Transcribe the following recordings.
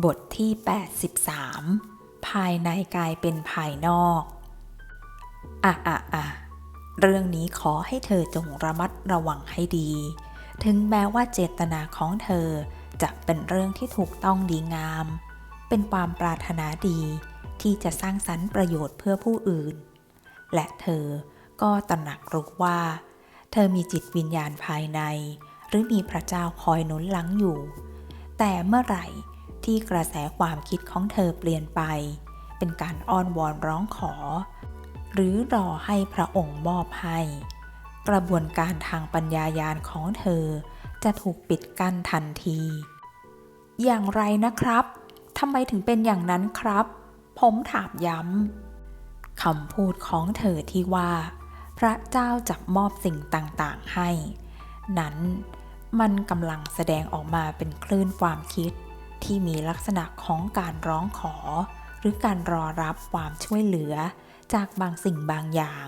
บทที่ 83 ภายในกายเป็นภายนอกอะอะอะเรื่องนี้ขอให้เธอจงระมัดระวังให้ดี ถึงแม้ว่าเจตนาของเธอจะเป็นเรื่องที่ถูกต้องดีงาม เป็นความปรารถนาดีที่จะสร้างสรรค์ประโยชน์เพื่อผู้อื่น และเธอก็ตระหนักรู้ว่า เธอมีจิตวิญญาณภายใน หรือมีพระเจ้าคอยหนุนหลังอยู่ แต่เมื่อไหร่ ที่กระแสความคิดของเธอเปลี่ยนไป เป็นการอ้อนวอนร้องขอ หรือรอให้พระองค์มอบให้ กระบวนการทางปัญญายาณของเธอ จะถูกปิดกั้นทันที อย่างไรนะครับทำไมถึงเป็นอย่างนั้นครับ ผมถามย้ำคำพูดของเธอที่ว่า พระเจ้าจะมอบสิ่งต่างๆให้ นั้นมันกำลังแสดงออกมาเป็นคลื่นความคิด ที่มีลักษณะของการร้องขอ หรือการรอรับความช่วยเหลือ จากบางสิ่งบางอย่าง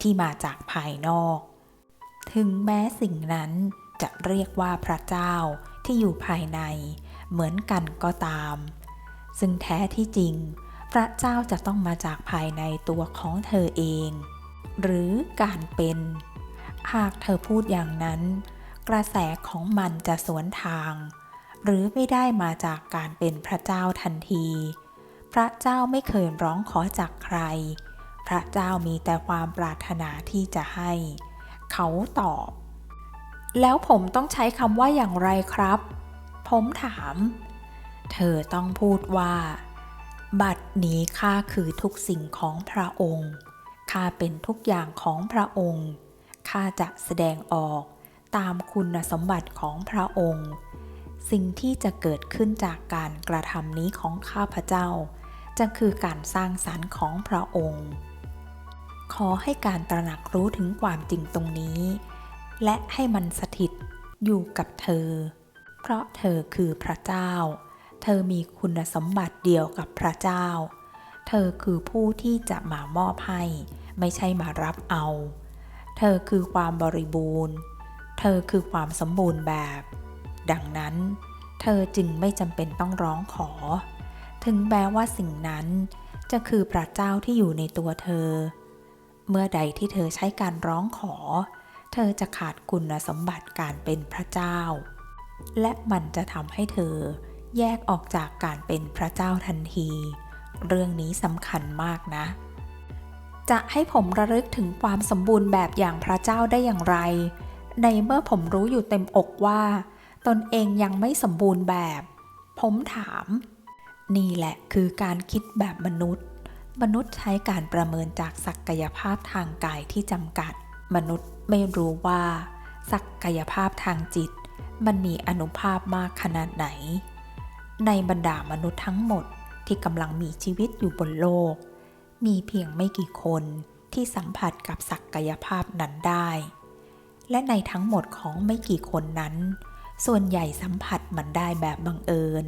ที่มาจากภายนอก ถึงแม้สิ่งนั้นจะเรียกว่าพระเจ้าที่อยู่ภายใน เหมือนกันก็ตาม ซึ่งแท้ที่จริง พระเจ้าจะต้องมาจากภายในตัวของเธอเอง หรือการเป็น หากเธอพูดอย่างนั้น กระแสของมันจะสวนทาง หรือไม่ได้มาจากการเป็นพระเจ้าทันที พระเจ้าไม่เคยร้องขอจากใคร พระเจ้ามีแต่ความปรารถนาที่จะให้ เขาตอบ แล้วผมต้องใช้คำว่าอย่างไรครับ ผมถาม เธอต้องพูดว่า บัดนี้ข้าคือทุกสิ่งของพระองค์ข้าเป็นทุกอย่างของพระองค์ข้าจะแสดงออกตามคุณสมบัติของพระองค์ สิ่งที่จะเกิดขึ้นจากการกระทำนี้ของข้าพเจ้า จะคือการสร้างสรรค์ของพระองค์ ขอให้การตระหนักรู้ถึงความจริงตรงนี้ และให้มันสถิตอยู่กับเธอ เพราะเธอคือพระเจ้า เธอมีคุณสมบัติเดียวกับพระเจ้า เธอคือผู้ที่จะมามอบให้ ไม่ใช่มารับเอา เธอคือความบริบูรณ์ เธอคือความสมบูรณ์แบบ ดังนั้น เธอจึงไม่จำเป็นต้องร้องขอ ถึงแม้ว่าสิ่งนั้นจะคือพระเจ้าที่อยู่ในตัวเธอ เมื่อใดที่เธอใช้การร้องขอ เธอจะขาดคุณสมบัติการเป็นพระเจ้า และมันจะทำให้เธอแยกออกจากการเป็นพระเจ้าทันที เรื่องนี้สำคัญมากนะ จะให้ผมระลึกถึงความสมบูรณ์แบบอย่างพระเจ้าได้อย่างไร ในเมื่อผมรู้อยู่เต็มอกว่า ตนเองยังไม่สมบูรณ์แบบ ผมถาม นี่แหละคือการคิดแบบมนุษย์ มนุษย์ใช้การประเมินจากศักยภาพทางกายที่จำกัด มนุษย์ไม่รู้ว่า ศักยภาพทางจิต มันมีอนุภาพมากขนาดไหน ในบรรดามนุษย์ทั้งหมดที่กำลังมีชีวิตอยู่บนโลก มีเพียงไม่กี่คนที่สัมผัสกับศักยภาพนั้นได้ และในทั้งหมดของไม่กี่คนนั้น ส่วนใหญ่สัมผัสมันได้แบบบังเอิญ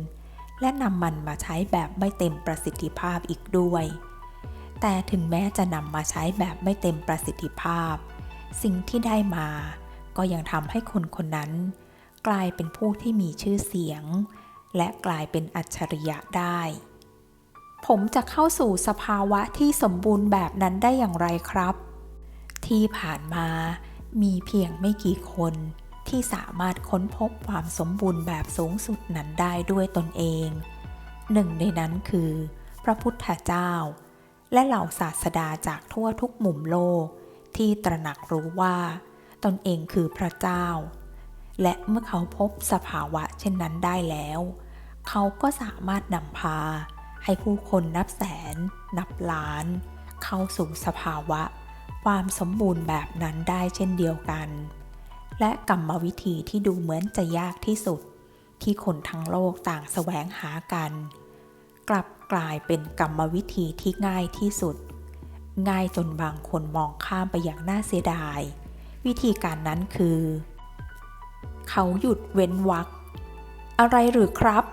และนำมันมาใช้แบบไม่เต็มประสิทธิภาพอีกด้วย แต่ถึงแม้จะนำมาใช้แบบไม่เต็มประสิทธิภาพ สิ่งที่ได้มา ก็ยังทำให้คนคนนั้น กลายเป็นผู้ที่มีชื่อเสียง และกลายเป็นอัจฉริยะได้ ผมจะเข้าสู่สภาวะที่สมบูรณ์แบบนั้นได้อย่างไรครับ ที่ผ่านมามีเพียงไม่กี่คน ที่สามารถค้นพบความสมบูรณ์แบบสูงสุดนั้นได้ด้วยตนเอง หนึ่งในนั้นคือ พระพุทธเจ้า และเหล่าศาสดาจากทั่วทุกมุมโลก ที่ตระหนักรู้ว่า ตนเองคือพระเจ้า และเมื่อเขาพบสภาวะเช่นนั้นได้แล้ว เขาก็สามารถนำพา ให้ผู้คนนับแสน นับล้าน เข้าสู่สภาวะ ความสมบูรณ์แบบนั้นได้เช่นเดียวกัน และกรรมวิธีที่ดูเหมือนจะยากที่สุด ที่คนทั้งโลกต่างแสวงหากัน กลับกลายเป็นกรรมวิธีที่ง่ายที่สุด ง่ายจนบางคนมองข้ามไปอย่างน่าเสียดาย วิธีการนั้นคือ เขาหยุดเว้นวรรคอะไรหรือครับ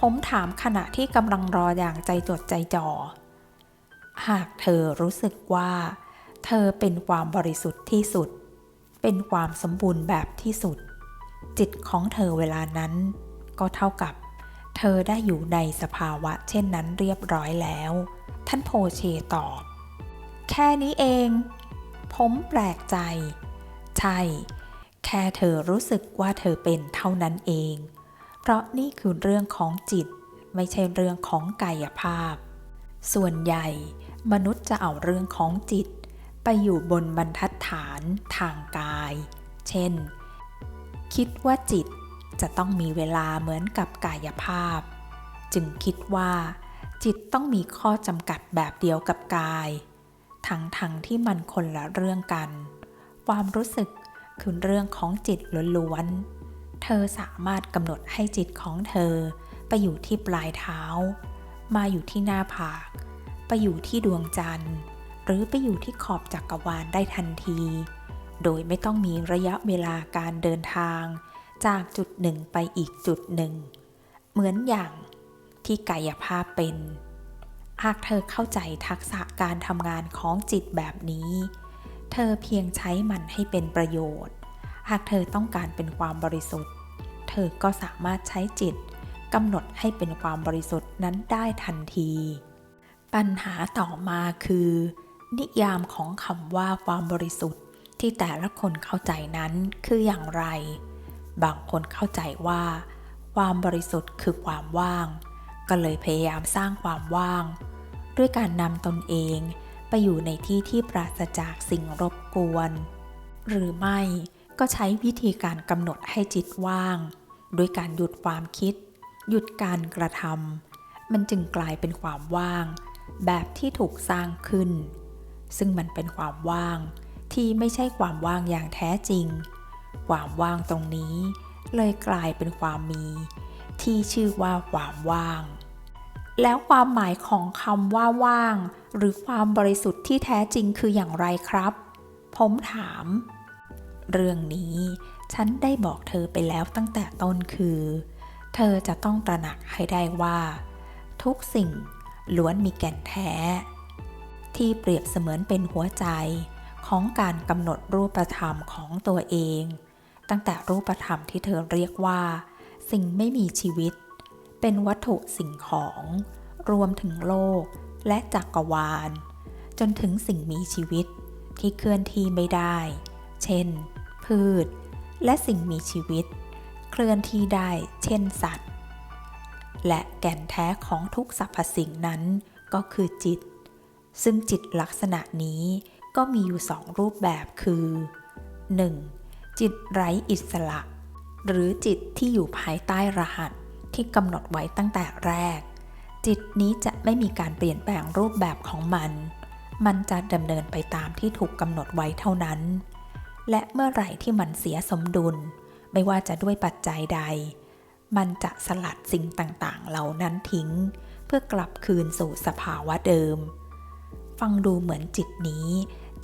ผมถามขณะที่กำลังรออย่างใจจดใจจ่อ หากเธอรู้สึกว่า เธอเป็นความบริสุทธิ์ที่สุด เป็นความสมบูรณ์แบบที่สุด จิตของเธอเวลานั้น ก็เท่ากับ เธอได้อยู่ในสภาวะเช่นนั้นเรียบร้อยแล้ว ท่านโพเชตอบ แค่นี้เอง ผมแปลกใจ ใช่ แค่เธอรู้สึกว่าเธอเป็นเท่านั้นเอง เพราะนี่คือเรื่องของจิตไม่ใช่เรื่องของกายภาพ ส่วนใหญ่ มนุษย์จะเอาเรื่องของจิต ไปอยู่บนบรรทัดฐานทางกาย เช่น คิดว่าจิตจะต้องมีเวลาเหมือนกับกายภาพ จึงคิดว่า จิตต้องมีข้อจำกัดแบบเดียวกับกาย ทั้งทั้งๆที่มันคนละเรื่องกัน ความรู้สึกคือเรื่องของจิตล้วนๆ เธอสามารถกำหนดให้จิตของเธอ ไปอยู่ที่ปลายเท้า มาอยู่ที่หน้าผาก ไปอยู่ที่ดวงจันทร์ หรือไปอยู่ที่ขอบจักรวาลได้ทันที โดยไม่ต้องมีระยะเวลาการเดินทาง จากจุดหนึ่งไปอีกจุดหนึ่ง เหมือนอย่างที่กายภาพเป็น หากเธอเข้าใจทักษะการทำงานของจิตแบบนี้ เธอเพียงใช้มันให้เป็นประโยชน์ หากเธอต้องการเป็นความบริสุทธิ์ เธอก็สามารถใช้จิตกำหนดให้เป็นความบริสุทธิ์นั้นได้ทันที ปัญหาต่อมาคือ นิยามของคำว่าความบริสุทธิ์ที่แต่ละคนเข้าใจนั้นคืออย่างไร บางคนเข้าใจว่า ความบริสุทธิ์คือความว่าง ก็เลยพยายามสร้างความว่าง ด้วยการนำตนเองไปอยู่ในที่ที่ปราศจากสิ่งรบกวน หรือไม่ก็ใช้วิธีการกำหนดให้จิตว่าง ด้วยการหยุดความคิด หยุดการกระทำมันจึงกลายเป็นความว่าง แบบที่ถูกสร้างขึ้น ซึ่งมันเป็นความว่างที่ไม่ใช่ความว่างอย่างแท้จริง ความว่างตรงนี้ เลยกลายเป็นความมี ที่ชื่อว่าความว่าง แล้วความหมายของคำว่าว่าง หรือความบริสุทธิ์ที่แท้จริงคืออย่างไรครับ ผมถาม เรื่องนี้ฉันได้บอกเธอไปแล้วตั้งแต่ต้นคือ เธอจะต้องตระหนักให้ได้ว่า ทุกสิ่งล้วนมีแก่นแท้ ที่เปรียบเสมือนเป็นหัวใจของการกำหนดรูปธรรมของตัวเอง ตั้งแต่รูปธรรมที่เธอเรียกว่า สิ่งไม่มีชีวิต เป็นวัตถุสิ่งของ รวมถึงโลกและจักรวาล จนถึงสิ่งมีชีวิตที่เคลื่อนที่ไม่ได้ เช่น พืช และสิ่งมีชีวิต เคลื่อนที่ได้ เช่นสัตว์ และแก่นแท้ของทุกสรรพสิ่งนั้นก็คือจิต ซึ่งจิตลักษณะนี้ก็มีอยู่สองรูปแบบคือ 1. จิตไร้อิสระ หรือจิตที่อยู่ภายใต้รหัสที่กำหนดไว้ตั้งแต่แรก จิตนี้จะไม่มีการเปลี่ยนแปลงรูปแบบของมัน มันจะดำเนินไปตามที่ถูกกำหนดไว้เท่านั้น และเมื่อไหร่ที่มันเสียสมดุล ไม่ว่าจะด้วยปัจจัยใด มันจะสลัดสิ่งต่างๆ เหล่านั้นทิ้ง เพื่อกลับคืนสู่สภาวะเดิม ฟังดูเหมือนจิตนี้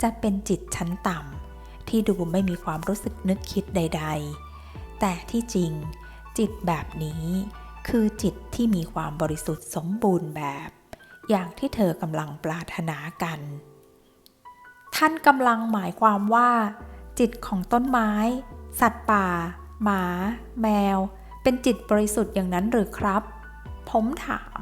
จะเป็นจิตชั้นต่ำที่ดูไม่มีความรู้สึกนึกคิดใด ๆ แต่ที่จริง จิตแบบนี้ คือจิตที่มีความบริสุทธิ์สมบูรณ์แบบ อย่างที่เธอกำลังปรารถนากัน ท่านกำลังหมายความว่า จิตของต้นไม้ สัตว์ป่า หมา แมว เป็นจิตบริสุทธิ์อย่างนั้นหรือครับ ผมถาม